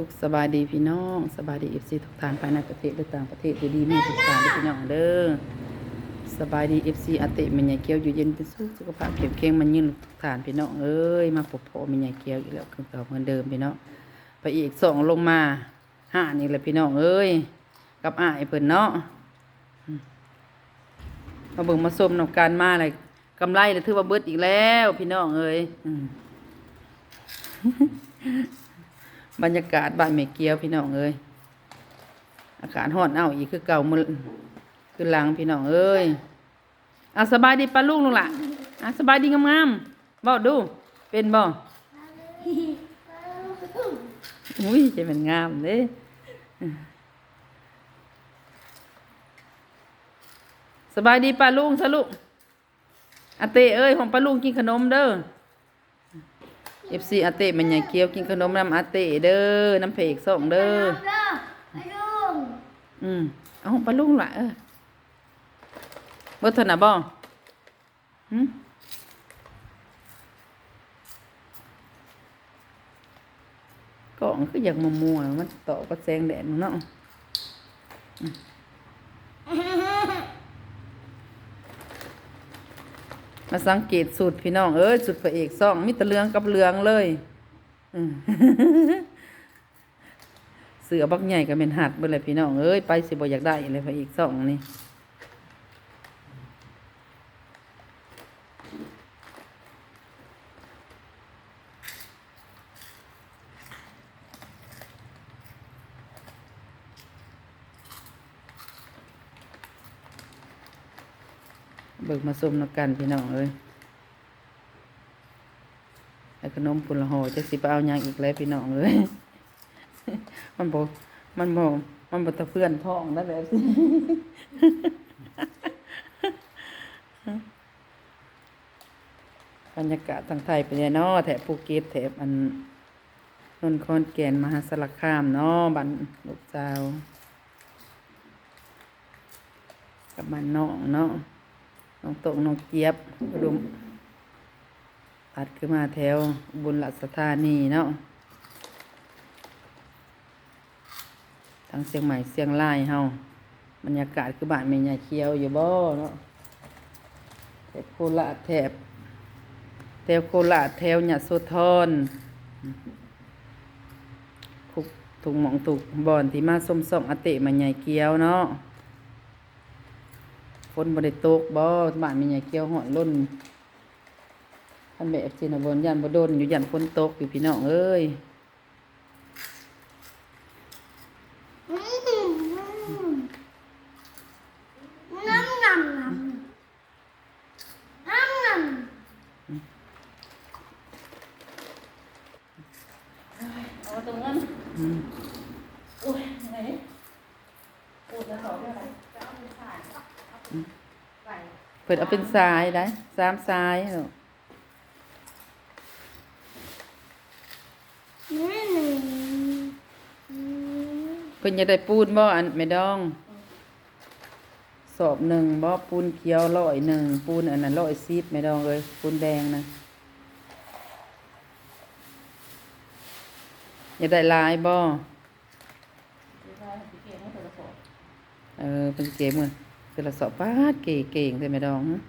สุขสบายดีพี่น้องสบายดีเอฟซีทุกท่านภายในประเทศและต่างประเทศอยู่ดีมีทุกท่านพี่น้องเด้อสบายดีเอฟซีอาเตะมันใหญ่เกียวอยู่เย็นเป็นสุขสุขภาพเข้มแข็งมันยืนทุกท่านพี่น้องเอ้ยมาพบพอมันใหญ่เกียวอีกแล้วคือเก่าเหมือนเดิมพี่น้องไปอีกสองลงมาห้านี่แหละพี่น้องเอ้ยกับอ้ายเพิ่นเนาะมาเบิ่งมาส้มนำการมาเลยกำไรเลยถือว่าเบิดอีกแล้ว พี่น้องเอ้ย บรรยากาศบ้านเมเกียวพี่น้องเอ้ยอากาศร้อนเอาอีกคือเก่ามือคือหลังพี่น้องเอ้ยอาสบายดีปะลุงลุงล่ะอะสบายดีงามๆบอกดู เป็นบ่อุ้ยใจมันงามเด้สบายดีปะลุงสลุกอาเต้เอ้ยของปะลุงกินขนมเด้อ เอฟซีอาเต้มันใหญ่เกียวกินขนมน้ำอาเต้เด้อน้ำเพกส่งเด้อไอ้ลุงอืมเอาปลาลุงละเออบ่ทนน่ะบ่หึกล่องคืออยากมัวมัวๆมันต่อก็แสงแดดเนาะอืมมาสังเกตสูตรพี่น้องเอ้ยสูตรพระเอกซ่องมิตรเลืองกับเลืองเลยเสือบักใหญ่ก็เป็นหัดเบิ่เลยพี่น้องเอ้ยไปสิบ่อยากได้เลยพระเอกสองนี่ เบิกมาส้มนำกันพี่น้องเอ้ยแล้วขนมปุนละหอจะสิไปเอาหยังอีกแล้วพี่น้องเอ้ยมันบอกมันบอกมันบอกตะเพื่อนท้องได้แบบนี้บรรยากาศทางไทยเป็นไงนาะแถบภูเก็ตแถบอันนนคอนแก่นมหาสารคามเนาะบันลูกสาวกับบ้านน้องเนาะ น้องตกน้องเจี๊ยบรุมตัดขึ้นมาแถวบุญรัชธานีเนาะทั้งเสียงใหม่เสียงลายเฮาบรรยากาศคือบ้านแม่ยเขียวอยู่บ่เนาะแถบโคราชแถบแถวโคราชแถวยะโสธรทุกทุกหมองทุกบ่อนที่มาส้มส่องอเตะแม่ยายเขียวเนาะ นบ่ได้ตกบ่บ้านแม่ยายเขียวหอนล้นท่านแบบสินะบนยันบ่โดนอยู่ยันฝนตกอยู่พี่น้องเอ้ยเอาตรงนั้นอุ้ยยังไงปวดแล้วสอเท่าไหร่จะเอาไปขายไป เปิดเอาเป็นทรายได้สามทรายเนาะนี่หนึ่งเพิ่นจะได้ปูนบ่อันไม่ดอง สอบหนึ่งบ่ปูนเขียวร้อยหนึ่งปูนอันนั้นร้อยสิบไม่ดองเลยปูนแดงนะอย่าได้ลายบ่ดูได้พี่เออเป็นเกมมือ คือละสอบป้าดเก๋เก่งแต่ไม่ดองฮะ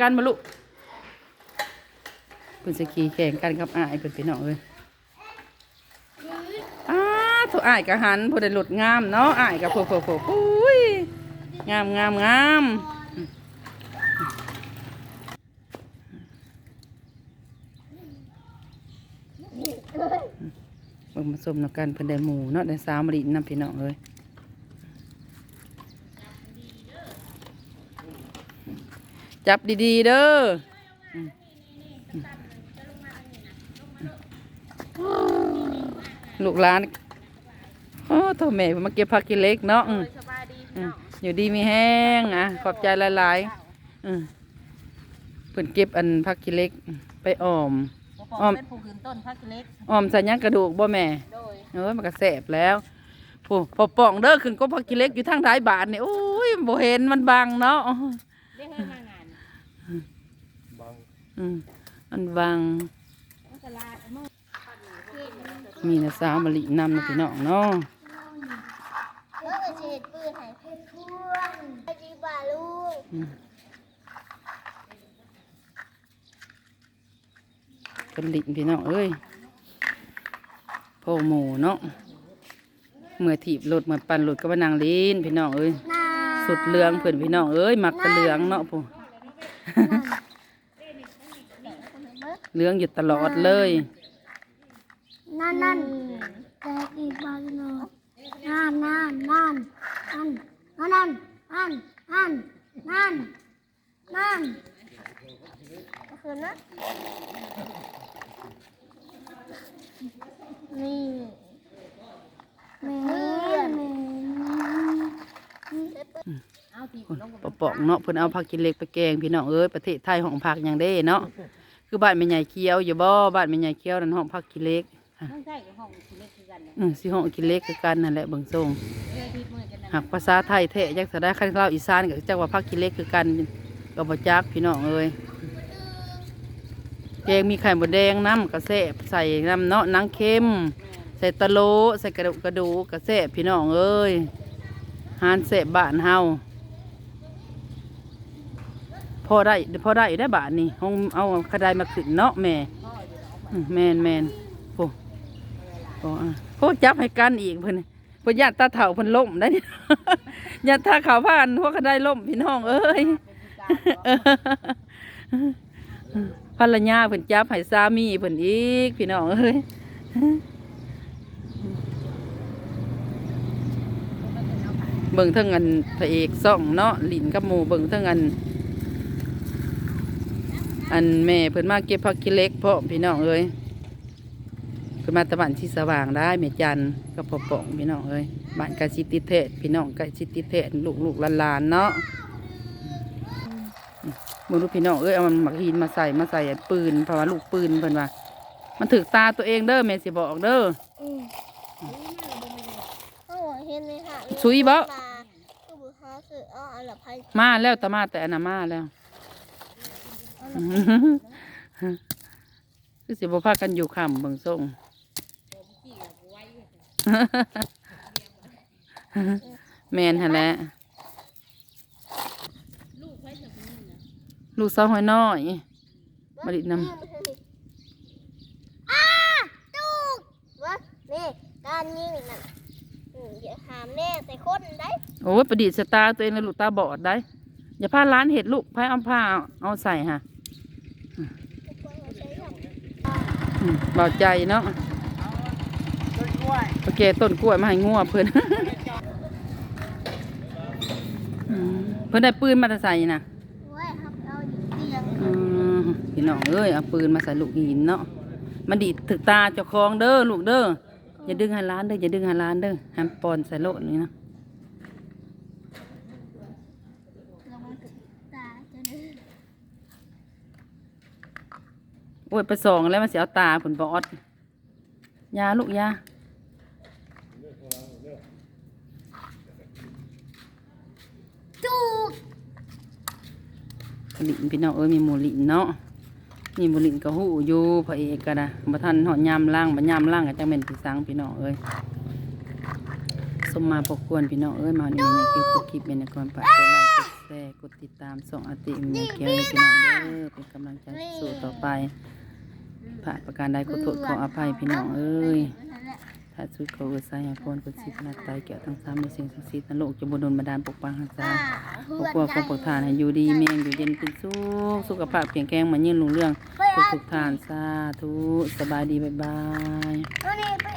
กันมาลูกคุณสกีแข่งกันกับอ้ายเพิ่นพี่น้องเอ้ยอ้าถูกอ้ายกะหันผู้ใดหลุดงามเนาะอ้ายกะโผล่โผล่โผล่อุ้ยงามงามงามเบิ่ง มาสมนกันเพิ่นได้หมูเนาะได้สาวมะลินำพี่น้องเอ้ยจับดีๆเด้อลูกหลานโอ้โทแม่มาเก็บผักกิเล็กเนาะอยู่ดีมีแห้งอะขอบใจหลายๆเพิ่นเก็บอันผักกิเล็กไปออม ปอมเป็นผู้ขืนต้นพักเล็ก ออมใส่หยังกระดูกบ่แม่ โดยเอ้ยมันก็แสบแล้วผู้พอป่องเด้อขึ้นก็ผักกินเล็กอยู่ทางท้ายบาทนี่โอ้ยบ่เห็นมันบังเนาะได้ให้มางานฮบางอืมอันวางมันก็ลาดเอามือมีนะสาวมะลินำนะพี่น้องเนาะเมื่อเกิดเหตุปืนหายเพชรพ่วงไปดีบ่าลูก อืม เป็นลินพี่น้องเอ้ยพ่อหมูเนาะเมื่อถีบรถเมื่อปั่นรถก็มานางลีนพี่น้องเอ้ยนาสุดเหลืองเพื่อนพี่น้องเอ้ยมักกระเหลืองเนาะผู้เหลืองอยู่ตลอดเลยนั่นนั่นแต่ดีบ่าลูกนั่นนั่นนั่นนั่นนั่นนั่นนั่นนั่นนั่นก็คือนะ นี่แม่แม่เอาทีลงปะปองเนาะเพิ่นเอาผักกินเล็กไปแกงพี่น้องเอ้ยประเทศไทยห้องผักหยังเด้เนาะคือบ้านแม่ใหญ่เคี้ยวอยู่บ่บ้านแม่ใหญ่เคี้ยวนั่นห้องผักกินเล็กต้องใช่ห้องกินเล็กคือกันเนี่ยอือสิห้องกินเล็กคือกันนั่นแหละเบิ่งทรงหากภาษาไทยแท้จักสิได้คันเราอีสานก็จักว่าผักกินเล็กคือกันก็บ่จักพี่น้องเอ้ย แกงมีไข่มดแดงน้ำกระแซ่บใส่น้ำเนาะนางเค็ม ใส่ตะโลใส่กระดูกกระดูกกระแซ่บพี่น้องเอ้ยหานแซ่บบ้านเฮาพอได้พอได้อยู่ได้บาทนี่ห้องเอาขะไดมาขึ้นเนาะแม่อืมแม่นแม่นโอ้โอ้อะโอ้จับให้กันอีกเพิ่นเพิ่นญาติตาเฒ่าเพิ่นล่มได้นี่ญาติตาขาวผ่านพวกขะไดล่มพี่น้องเอ้ย ภรรยาเพิ่นจับให้สามีเพิ่นอีกพี่น้องเอ้ยเบิ่งเทั้งอันพระเอกซ่องเนาะหลินกับหมูเบิ่งเทั้งอัน อันแม่เพิ่นมาเก็บผักกิเล็กเพาะพี่น้องเอ้ยเพิ่นมาตะบันที่สว่างได้แม่จันกับพ่อป่องพี่น้องเอ้ยบ้านกาสิติเทศพี่น้องกาสิติเทศลูกลูกหลานเนาะ มึงดูพี่น้องเอ้ยเอามันหมักหินมาใส่มาใส่อันปืนเพราะว่าลูกปืนเพิ่นว่า มันถึกตาตัวเองเด้อแม่สิบอกเด้ออืมโอ้เห็นไหมคะซุยบ่คือบุหาคืออ้ออันละพันมาแล้วตามาแต่อนนามาแล้วคือสิบ่พากันอยู่ค่ำเบิ่งส่งแมนหั่นแหละ ลูกสาวหอยน้อยมาดินำอ้าตูกวะนี่การยิงนั่นอืมอย่าหามแม่ใส่คนได้โอ้ยประดิษฐ์สตาร์ตัวเองเลยลูกตาบอดได้ อย่าพาร้านเห็ดลูกพายเอาผ้าเอาใส่ฮะอืมเบาใจเนาะโอเคต้นกล้วยมาให้งัวเพิ่นอืมเพิ่นได้ปืนมาแต่ใส่น่ะ โอ้ยครับเอาอยู่เตียง อืม พี่น้องเอ้ยเอาปืนมาใส่ลูกหินเนาะมันดีดถึกตาเจ้าของเด้อลูกเด้ออย่าดึงหาร้านเด้ออย่าดึงหาร้านเด้อห้ามปอนใส่โลดนี่นะระวังถึงตาจะดื้อโอ้ยไปส่องแล้วมันเสียเอาตาผลบอดยาลูกยาตูกลินพี่น้องเอ้ยมีหมูลินเนาะ นี่บุลินก็หูอยู่พระเอกกันนะบัทันหอยามล่างบัยามล่างก็จังเป็นพี่สังพี่น้องเอ้ยสมมาปกวนพี่น้องเอ้ยมานี่ในคลิปคลิปเป็นก่อนฝากดไลค์กดแชร์กดติดตามส่องอาติมีเกียวกับพี่น้องเด้อเป็นกำลังใจสู่ต่อไปผ่านประการใดขอโทษขออภัยพี่น้องเอ้ย นั่นแหละถ้าสุดขออุตสายาพรกุศิพนาตายเกี่ยวทั้งสามในสิ่งศักดิ์สิทธิ์นรกจะบุญดลบันดาลปกปังหักษาอ่าปกปังของปกทานให้อยู่ดีเมียงอยู่เย็นเป็นสุขสุขภาพเปลี่ยนแกงมายืนลุงเรื่องทุกทุกทานสาธุสบายดีบ๊ายบาย